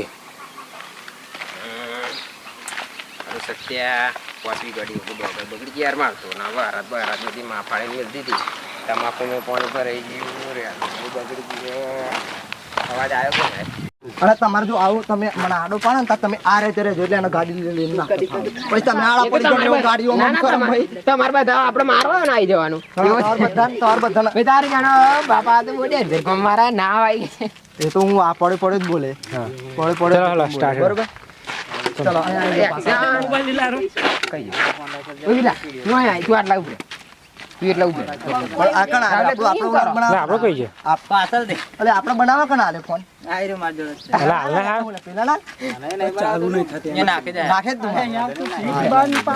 એ. અરે સત્યા પોસવી ગાડી બગડી બગડી યાર મારતો ના વારાત બારાત બધી માફાળી મેળતી હતી. તમાકુ મેં પાણી ભરાઈ ગયું, રે બગડી ગયું. અવાજ આવ્યો કે? અને તમારે જો આવું તમે મને આડો પાડો ને તમે આ રીતે રહેજો એટલે એને ગાડી લઈને લઈને નાખો. પછી તમે આડા પડી જાવ ને એવું ના, ના, કરો. ભાઈ તમારે બધા આપણે મારવા ને આવી જવાનું. તમાર બધા તમાર બધાને. ભાઈ તારે જાણો બાપા તો બોલે છે મારા ના આવી એ તો હું આ પડે પડે જ બોલે. પડે પડે ચલો, start. બરોબર? ચલો અહીંયા આવી જાઓ પાછા. તું આટલા ઉભરે તું એટલા પણ આ કણ આલે? આપણું- આપણું વર્ગ આપણો કઈ છે? અલે આપણે બનાવો કણ આલે ફોન? એટલે હાલને હા. પેલા ના? નાખે જ તું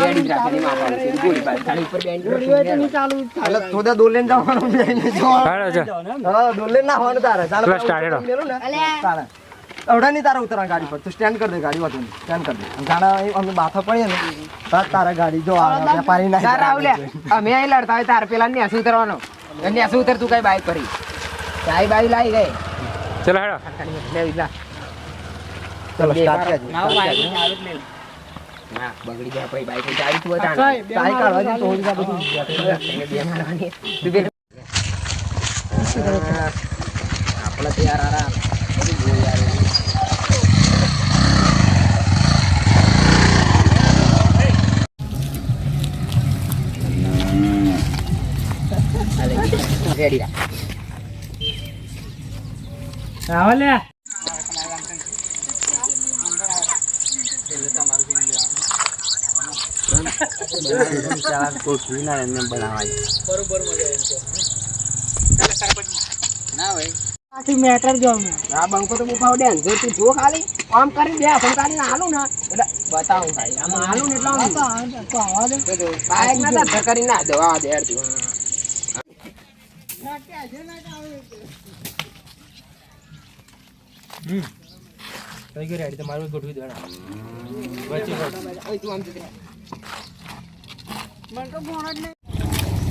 બેડી જ રાખેલી માફાળી ગોળી બાળી થાળી ઉપર બેન્ડ એટલે થોડા દોર લઈને જવાનું. બેહીને જો. હા, દોર લઈને ના હોવાનું તારે. ચાલો, પેલા start હેડો. મેલું તારે. અવડા નહીં તારે ઉતરવાનું ગાડી પર. તું સ્ટેન્ડ કર દે ગાડી વાતું સ્ટેન્ડ કર દે. અને અમે બાથા પડીએ ને તારા ગાડી જો આવે વેપારી ના તારા રાવલ્યા અમે અહીં લડતા હોય તાર પેલા નેસ ઉતરવાનો. નેસ ઉતર તું કઈ બાઈક કરી ચાય બાઈ લાવી ગઈ. ચલો હેડો. લેવી લા. ચલો સ્ટાર્ટ. કરજે ના બગડી જાય પછી બાઈક ચાવી તું હતા કાઢવા દે તો હોળી બધું બે મારવાની. તું બે- આપણે તો યાર આરા બધું જોઈ યાર રેડી રાખ ના ભાઈ. આ બંકો તો બુફાવ ડેન. જો તું જો ખાલી આમ કરી બે આસન કાઢીને હાલું ને એટલે બતાવું ખાલી આમાં હાલું ને એટલે આમ. તો જો, બાઈક ના ધક્કા કરીને ના દે યાર તું થઈ ગઈ રેડી તમારું ગોઠવી દેવાના. ઓય તું આમ જતી નહીં.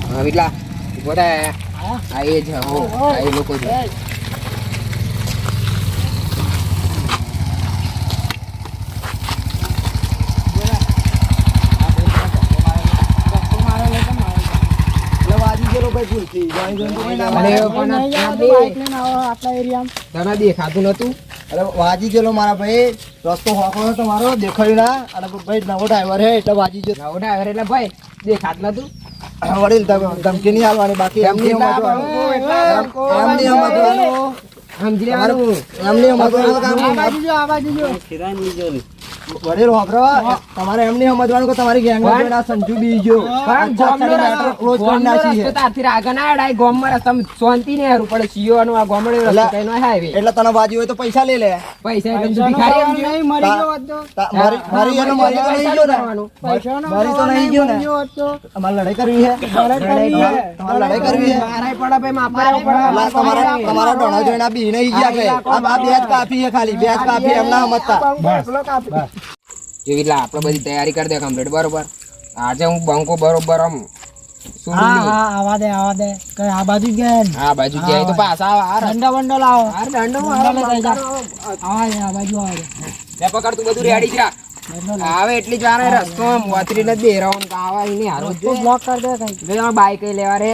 હા વિટલા ઊભો આ એ જ હો આ એ લોકો છે એટલે વાજી ગયેલો ભાઈ ભૂલથી જોઈ જોઈને તો કોઈ ના અરે મારે. પણ તને દેખાતું નતું અરે વાજી ગયેલો મારા ભાઈ રસ્તો હોકળો હતો મારો. દેખાયું ના. અને ભાઈ નવો ડ્રાઈવર હે એટલે વાજી ગયો. નવો ડ્રાઈવર એટલે ભાઈ દેખાત નતું વડીલ ધમ- ધમકી નહીં હાલવાની બાકી એમની ધમકી ના સમજવાનું. આપો, એટલે એમ- એમની સમજવાનું. સમજી લેવાનું. સમજવાનું વડીલ હોભરો તમારે એમ નહીં સમજવાનું કે તમારી ગેંગ આ સંજુ બીજો ગયો ક્લોઝ કરી નાખી છે. તારથી આગળ ના અડાય. ગોમમાં રસ્તામાં શાંતિ ને હારું પડે. સીઓનો આ ગોમડે રસ્તો કઈ નો હાઈવે એટલે તને બાજી હોય તો પૈસા લઈ લે. પૈસા એટલે તું ભિખારી સમજ્યો? તા- મારી મારી એનો મરી તો નહીં ગયો ને. પૈસા નો મરી તો નહીં ગયો ને. અમાર લડાઈ કરવી છે? તમારે લડાઈ કરવી છે? મારા પડા ભાઈ માપા પડા તમારા તમારા ડોણા જોઈને બી નહીં ગયા કે. આ બે જ કાફી છે ખાલી બે જ કાફી એમ ના સમજતા. જેવી એટલે આપણે બધી તૈયારી કરી દે કમ્પ્લીટ બરોબર? આજે હું બંકો બરોબર આમ સુડી લઈ. આ બાજુ જાય તો પાછા આવા. આ રસ્તા- આ દંડો મારો બંકાનો. લે પકડ તું બધું રેડી જ આવે એટલી જ વાર એ રસ્તો આમ વતરીને જ બેરાવાનું કે આવા ઈને હારો જ બે જણા બાઈક લેવા રે?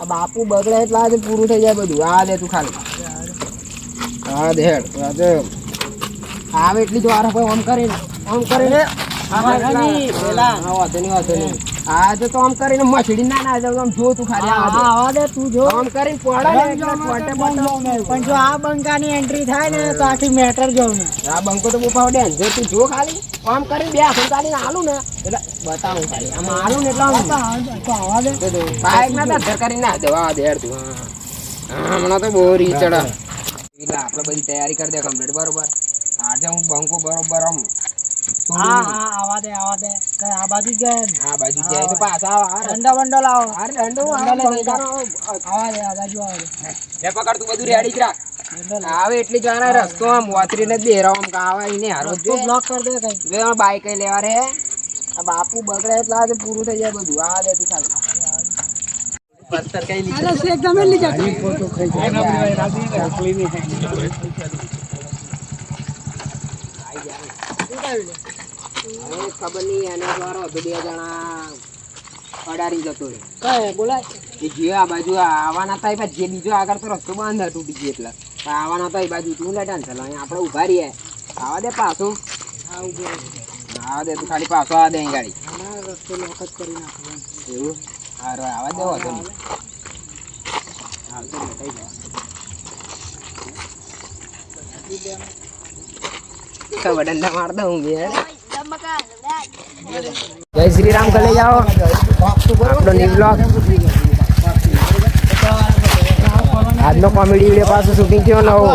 આ બાપુ બગડે એટલે આજે પૂરું થઈ જાય બધું. આ દે તું ખાલી. આ દે હેડ આ દે. આવે એટલી જ વાર હોય આમ કરીને. આમ કરીને હા, વાંધો નહીં, વાંધો નહીં. આજે તો આમ કરીને મછડી ના ના આમ જો તું ખાલી આ દે. આમ કરીને પોડા ને એટલે પોટે પોટે. આ બંકાની એન્ટ્રી થાય ને તો આખી મેટર જોઉં આ બંકો તો બુપાવ ડે જો તું જો ખાલી. આમ કરીને બે હાથ કાઢીને ને. એટલે બતાવું ખાલી. આમ હાલું ને એટલે આમ. તો બાઈક ના ધક્કા કરીને ના દેવા દે તું. હા. હા, હમણાં તો બહુ રીત ચડે. એટલે આપણે બધી તૈયારી કરી દે કમ્પ્લીટ બરોબર. આજે હું બંકો બરોબર આમ હા હા આવા દે આવા દે. કઈ આ બાજુ જ આ બાજુ જાય તો પાછા આવા. આ બંડો લાવો. આ દંડો આવા દે આ બાજુ આવા દે. પકડ તું બધું રેડી જ રાખ. આવે એટલી જ રસ્તો આમ વાતરીને જ બેરાવ આમ હારો જો. બ્લોક કરી દે કઈ. જણા બાઈક લેવા રે? આ બાપુ બગડે એટલે આજે પૂરું થઈ જાય બધું. આ દે તું ખાલી. હવે ખબર નહીં એને બે જણા અડારી જતો રહ્યો કઈ બોલાય એ જે આ બાજુ આવવાના હતા એ જે બીજો આગળ તો રસ્તો બંધ હતો બીજી એટલે. આવવાના હતા એ બાજુ તું લેટા ને ચાલો અહીંયા આપણે ઊભા રહીએ. આવા દે પાછું. આવા દે તું ખાલી પાછો આવા દે અહીં ગાડી. રસ્તો લોક જ કરી નાખવાનો. એવું? સારું આવા દે આવશે ને કઈ જવા ખબર ડંડા માર દઉં બે જય શ્રી રામ કલે જાઓ આપણો ન્યુ બ્લોગ આજનો કોમેડી વીડિયો પાછો શૂટિંગ થયો નવો.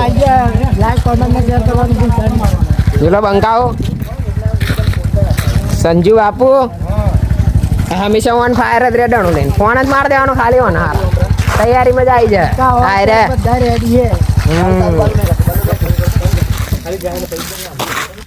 પેલો બંકાઓ સંજુ બાપુ હંમેશા ઓન ફાયર જ રેડવાનું લઈને ફોન જ માર દેવાનો ખાલી ઓન હાર તૈયારી મજા આવી જાય કા હાય રે રેડી હમ.